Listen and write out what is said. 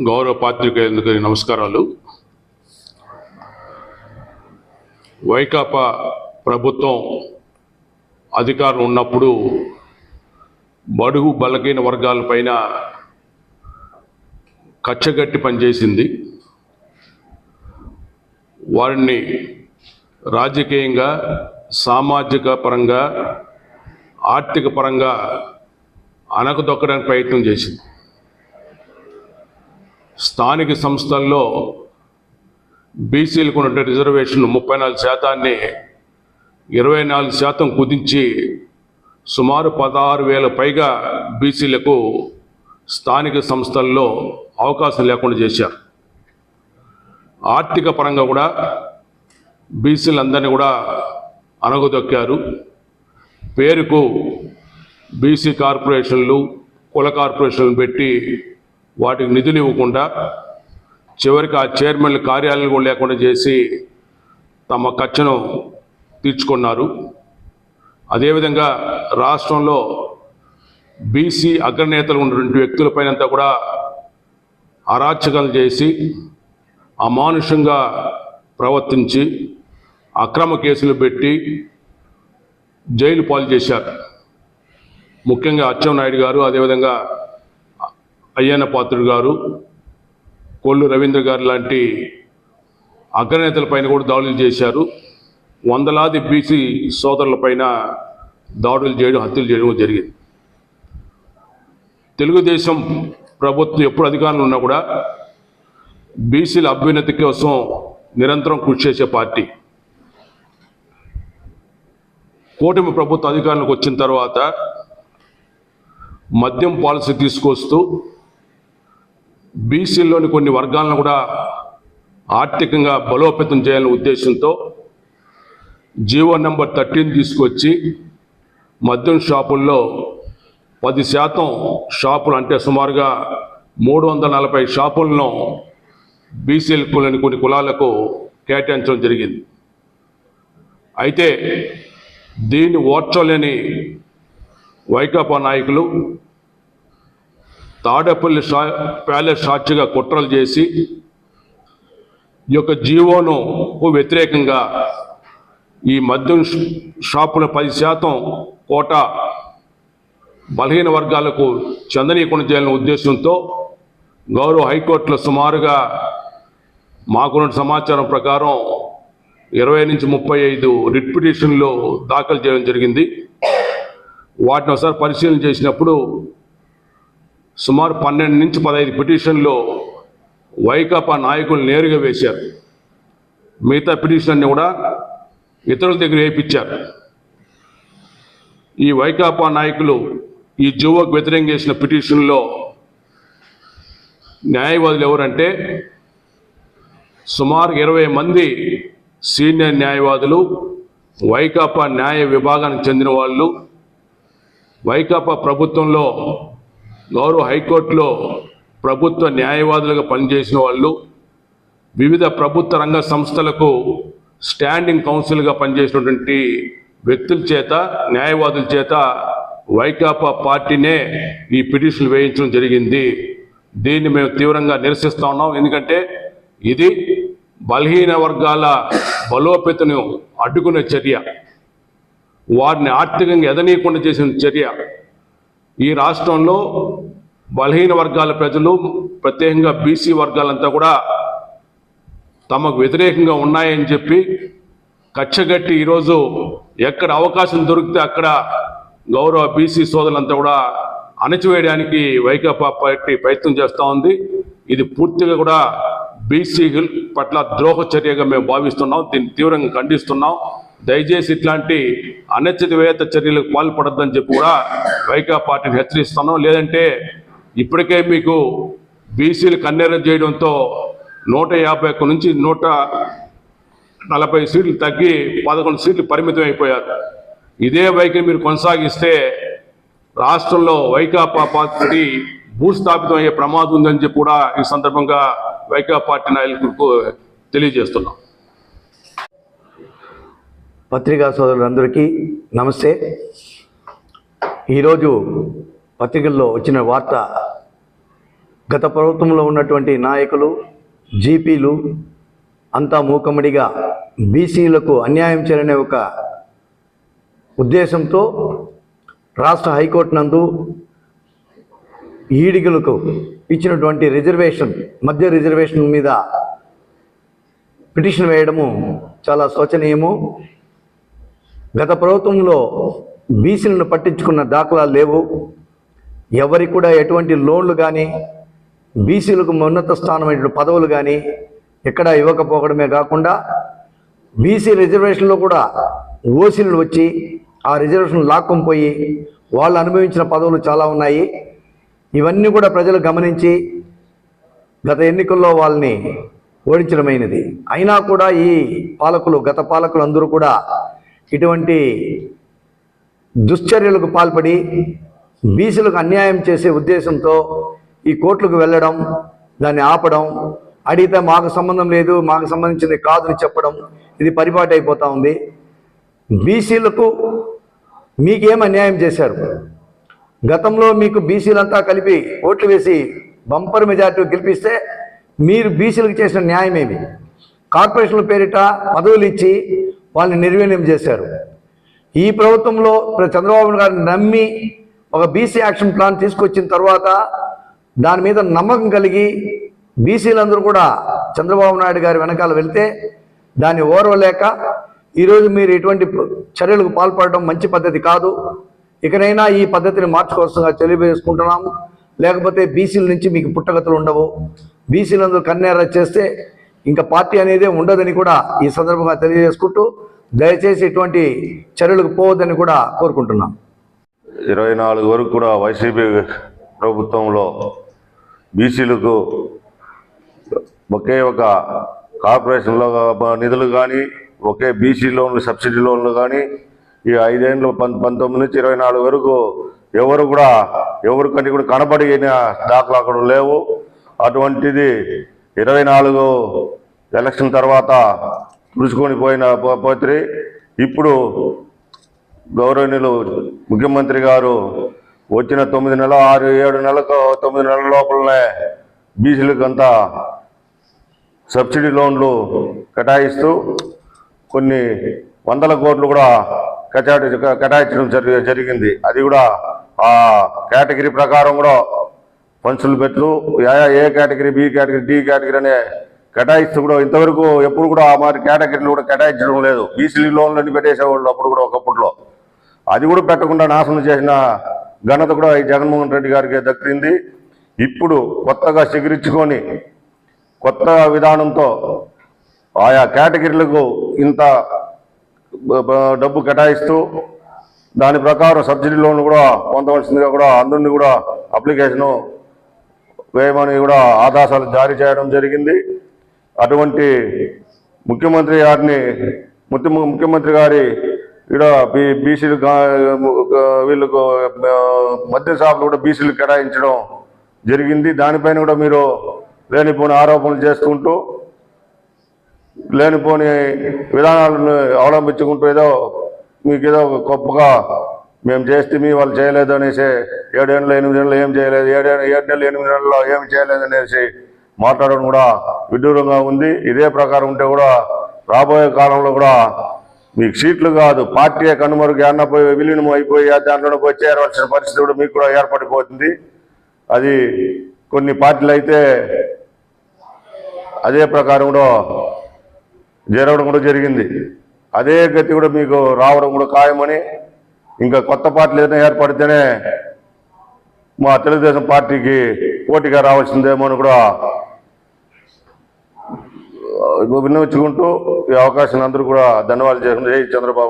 గౌరవ పాత్రికేయులకు నమస్కారాలు. వైకాపా ప్రభుత్వం అధికారం ఉన్నప్పుడు బడుగు బలహీన వర్గాలపైన కచ్చగట్టి పనిచేసింది. వారిని రాజకీయంగా సామాజిక పరంగా ఆర్థిక పరంగా అనకదొక్కడానికి ప్రయత్నం చేసింది. స్థానిక సంస్థల్లో బీసీలకు ఉన్నటువంటి రిజర్వేషన్ ముప్పై నాలుగు శాతాన్ని ఇరవై నాలుగు శాతం కుదించి సుమారు పదహారు వేల పైగా బీసీలకు స్థానిక సంస్థల్లో అవకాశం లేకుండా చేశారు. ఆర్థిక పరంగా కూడా బీసీలందరినీ కూడా అనగదొక్కారు పేరుకు బీసీ కార్పొరేషన్లు కుల కార్పొరేషన్లు పెట్టి వాటికి నిధులు ఇవ్వకుండా చివరికి ఆ చైర్మన్ల కార్యాలయం కూడా లేకుండా చేసి తమ ఖర్చును తీర్చుకున్నారు. అదేవిధంగా రాష్ట్రంలో బీసీ అగ్రనేతలు ఉన్నటువంటి వ్యక్తులపైనంతా కూడా అరాచకాలు చేసి అమానుషంగా ప్రవర్తించి అక్రమ కేసులు పెట్టి జైలు పాలు చేశారు. ముఖ్యంగా అచ్చెం నాయుడు గారు అదేవిధంగా అయ్యన్న పాత్రుడు గారు కొల్లు రవీంద్ర గారు లాంటి అగ్రనేతలపైన కూడా దాడులు చేశారు. వందలాది బీసీ సోదరులపైన దాడులు చేయడం హత్యలు చేయడం జరిగింది. తెలుగుదేశం ప్రభుత్వం ఎప్పుడు అధికారంలో ఉన్నా కూడా బీసీల అభ్యున్నతి కోసం నిరంతరం కృషి చేసే పార్టీ. కూటమి ప్రభుత్వ అధికారంలోకి వచ్చిన తర్వాత మద్యం పాలసీ తీసుకొస్తూ బీసీల్లోని కొన్ని వర్గాలను కూడా ఆర్థికంగా బలోపేతం చేయాలనే ఉద్దేశంతో జీవో నెంబర్ థర్టీన్ తీసుకొచ్చి మద్యం షాపుల్లో పది శాతం షాపులు అంటే సుమారుగా మూడు వందల నలభై షాపులను బీసీలకులని కొన్ని కులాలకు కేటాయించడం జరిగింది. అయితే దీన్ని ఓర్చలేని వైకాపా నాయకులు తాడేపల్లి షా ప్యాలెస్ సాక్షిగా కుట్రలు చేసి ఈ యొక్క జీవోను వ్యతిరేకంగా ఈ మద్యం షాపుల పది శాతం కోట బలహీన వర్గాలకు చెందనీయకుండా చేయాలనే ఉద్దేశంతో గౌరవ హైకోర్టులో సుమారుగా మాకున్న సమాచారం ప్రకారం ఇరవై నుంచి ముప్పై ఐదు రిట్ పిటిషన్లు దాఖలు చేయడం జరిగింది. వాటిని ఒకసారి పరిశీలన చేసినప్పుడు సుమారు పన్నెండు నుంచి పదహైదు పిటిషన్లో వైకాపా నాయకులు నేరుగా వేశారు. మిగతా పిటిషన్ని కూడా ఇతరుల దగ్గర వేయించారు. ఈ వైకాపా నాయకులు ఈ జువోకు వ్యతిరేకం చేసిన పిటిషన్లో న్యాయవాదులు ఎవరంటే సుమారు ఇరవై మంది సీనియర్ న్యాయవాదులు వైకాపా న్యాయ విభాగానికి చెందిన వాళ్ళు వైకాపా ప్రభుత్వంలో గౌరవ హైకోర్టులో ప్రభుత్వ న్యాయవాదులుగా పనిచేసిన వాళ్ళు వివిధ ప్రభుత్వ రంగ సంస్థలకు స్టాండింగ్ కౌన్సిల్గా పనిచేసినటువంటి వ్యక్తుల చేత న్యాయవాదుల చేత వైకాపా పార్టీనే ఈ పిటిషన్ వేయించడం జరిగింది. దీన్ని మేము తీవ్రంగా నిరసిస్తూ ఉన్నాం. ఎందుకంటే ఇది బలహీన వర్గాల బలోపేతను అడ్డుకునే చర్య. వారిని ఆర్థికంగా ఎదనీయకుండా చేసిన చర్య. ఈ రాష్ట్రంలో బలహీన వర్గాల ప్రజలు ప్రత్యేకంగా బీసీ వర్గాలంతా కూడా తమకు వ్యతిరేకంగా ఉన్నాయని చెప్పి కచ్చగట్టి ఈరోజు ఎక్కడ అవకాశం దొరికితే అక్కడ గౌరవ బీసీ సోదరులంతా కూడా అణచివేయడానికి వైకాపా పార్టీ ప్రయత్నం చేస్తూ ఉంది. ఇది పూర్తిగా కూడా బీసీ పట్ల ద్రోహ చర్యగా మేము భావిస్తున్నాం. దీన్ని తీవ్రంగా ఖండిస్తున్నాం. దయచేసి ఇట్లాంటి అనచితవేత చర్యలకు పాల్పడద్దని చెప్పి కూడా వైకాపా పార్టీని హెచ్చరిస్తున్నాం. లేదంటే ఇప్పటికే మీకు బీసీలు కన్నెర చేయడంతో నూట యాభై ఒక్క నుంచి నూట నలభై సీట్లు తగ్గి పదకొండు సీట్లు పరిమితం అయిపోయారు. ఇదే వైఖరి మీరు కొనసాగిస్తే రాష్ట్రంలో వైకాపా పార్టీ భూస్థాపితం అయ్యే ప్రమాదం ఉందని చెప్పి కూడా ఈ సందర్భంగా వైకాపా పార్టీ నాయకులకు తెలియజేస్తున్నాం. పత్రికా సోదరులందరికీ నమస్తే. ఈరోజు పత్రికల్లో వచ్చిన వార్త గత ప్రభుత్వంలో ఉన్నటువంటి నాయకులు జీపీలు అంతా మూకమ్మడిగా బీసీలకు అన్యాయం చేయాలనే ఒక ఉద్దేశంతో రాష్ట్ర హైకోర్టు నందు ఈడిగులకు ఇచ్చినటువంటి రిజర్వేషన్ మధ్య రిజర్వేషన్ మీద పిటిషన్ వేయడము చాలా శోచనీయము. గత ప్రభుత్వంలో బీసీలను పట్టించుకున్న దాఖలాలు లేవు. ఎవరికి కూడా ఎటువంటి లోన్లు కానీ బీసీలకు ఉన్నత స్థానమైన పదవులు కానీ ఎక్కడా ఇవ్వకపోవడమే కాకుండా బీసీ రిజర్వేషన్లో కూడా ఓసీలు వచ్చి ఆ రిజర్వేషన్ లాక్కొని పోయి వాళ్ళు అనుభవించిన పదవులు చాలా ఉన్నాయి. ఇవన్నీ కూడా ప్రజలు గమనించి గత ఎన్నికల్లో వాళ్ళని ఓడించడమైనది. అయినా కూడా ఈ పాలకులు గత పాలకులు అందరూ కూడా ఇటువంటి దుశ్చర్యలకు పాల్పడి బీసీలకు అన్యాయం చేసే ఉద్దేశంతో ఈ కోర్టులకు వెళ్ళడం దాన్ని ఆపడం అడిగితే మాకు సంబంధం లేదు మాకు సంబంధించింది కాదని చెప్పడం ఇది పరిపాటి అయిపోతూ ఉంది. బీసీలకు మీకేం అన్యాయం చేశారు? గతంలో మీకు బీసీలంతా కలిపి ఓట్లు వేసి బంపర్ మెజార్టీ గెలిపిస్తే మీరు బీసీలకు చేసిన న్యాయమేమి కార్పొరేషన్ల పేరిట పదవులు ఇచ్చి వాళ్ళని నిర్వీర్యం చేశారు. ఈ ప్రభుత్వంలో చంద్రబాబు గారిని నమ్మి ఒక బీసీ యాక్షన్ ప్లాన్ తీసుకొచ్చిన తర్వాత దాని మీద నమ్మకం కలిగి బీసీలందరూ కూడా చంద్రబాబు నాయుడు గారి వెనకాల వెళ్తే దాన్ని ఓర్వలేక ఈరోజు మీరు ఇటువంటి చర్యలకు పాల్పడడం మంచి పద్ధతి కాదు. ఇకనైనా ఈ పద్ధతిని మార్చుకోవాల్సిందిగా తెలియజేసుకుంటున్నాము లేకపోతే బీసీల నుంచి మీకు పుట్టగతులు ఉండవు. బీసీలందరూ కన్నేర చేస్తే ఇంకా పార్టీ అనేదే ఉండదని కూడా ఈ సందర్భంగా తెలియజేసుకుంటూ దయచేసి ఇటువంటి చర్యలకు పోవద్దని కూడా కోరుకుంటున్నాం. ఇరవై నాలుగు వరకు కూడా వైసీపీ ప్రభుత్వంలో బీసీలకు ఒకే ఒక కార్పొరేషన్లో నిధులు కానీ ఒకే బీసీ లోన్లు సబ్సిడీ లోన్లు కానీ ఈ ఐదేళ్ళు పం పంతొమ్మిది నుంచి ఇరవై నాలుగు వరకు ఎవరు కూడా ఎవరికంటే కూడా కనబడిన దాఖలు అక్కడ లేవు. అటువంటిది ఇరవై నాలుగు ఎలక్షన్ తర్వాత తుడుచుకొని పోయిన పోత్రి. పోతే ఇప్పుడు గౌరవనీయులు ముఖ్యమంత్రి గారు వచ్చిన తొమ్మిది నెలలు ఆరు ఏడు నెలలకు తొమ్మిది నెలల లోపలనే బీసీలకంతా సబ్సిడీ లోన్లు కేటాయిస్తూ కొన్ని వందల కోట్లు కూడా కటాటి కేటాయించడం జరి జరిగింది. అది కూడా ఆ కేటగిరీ ప్రకారం కూడా పంచులు పెట్టు yeah- A category B category D category అనే కేటాయిస్తూ కూడా ఇంతవరకు ఎప్పుడు కూడా ఆ మరి కేటగిరీలు కూడా కేటాయించడం లేదు. బీసీ లోన్లన్నీ పెట్టేసేవాళ్ళు అప్పుడు కూడా ఒకప్పుడులో అది కూడా పెట్టకుండా నాశనం చేసిన ఘనత కూడా ఈ జగన్మోహన్ రెడ్డి గారికి దక్కింది. ఇప్పుడు కొత్తగా చిగురించుకొని కొత్త విధానంతో ఆయా కేటగిరీలకు ఇంత డబ్బు కేటాయిస్తూ దాని ప్రకారం సబ్సిడీ లోన్ కూడా పొందవలసిందిగా కూడా అందరినీ కూడా అప్లికేషను వేయమని కూడా ఆదేశాలు జారీ చేయడం జరిగింది. అటువంటి ముఖ్యమంత్రి గారిని ముఖ్యమంత్రి గారి ఇక్కడ బీ బీసీలు వీళ్ళకు మద్య షాపులు కూడా బీసీలు కేటాయించడం జరిగింది. దానిపైన కూడా మీరు లేనిపోని ఆరోపణలు చేసుకుంటూ లేనిపోని విధానాలను అవలంబించుకుంటూ ఏదో మీకు ఏదో గొప్పగా మేము చేస్తే మీ వాళ్ళు చేయలేదు అనేసి ఏడేళ్ళు ఎనిమిది నెలలు ఏం చేయలేదు ఏడే ఏడు నెలలు ఎనిమిది నెలల్లో ఏం చేయలేదు అనేసి మాట్లాడడం కూడా విడ్డూరంగా ఉంది. ఇదే ప్రకారం ఉంటే కూడా రాబోయే కాలంలో కూడా మీకు సీట్లు కాదు. పార్టీ కనుమరుగు అన్న పోయి విలీనం అయిపోయి దాంట్లో పోయి చేరవలసిన పరిస్థితి కూడా మీకు కూడా ఏర్పడిపోతుంది. అది కొన్ని పార్టీలు అయితే అదే ప్రకారం కూడా జరగడం కూడా జరిగింది. అదే గతి కూడా మీకు రావడం కూడా ఖాయమని ఇంకా కొత్త పార్టీలు ఏదైనా ఏర్పడితేనే మా తెలుగుదేశం పార్టీకి పోటీగా రావాల్సిందేమో అని కూడా ఆ, విన్నవించుకుంటూ ఈ అవకాశం అందరూ కూడా ధన్యవాదాలు చేసుకుంటూ చంద్రబాబు.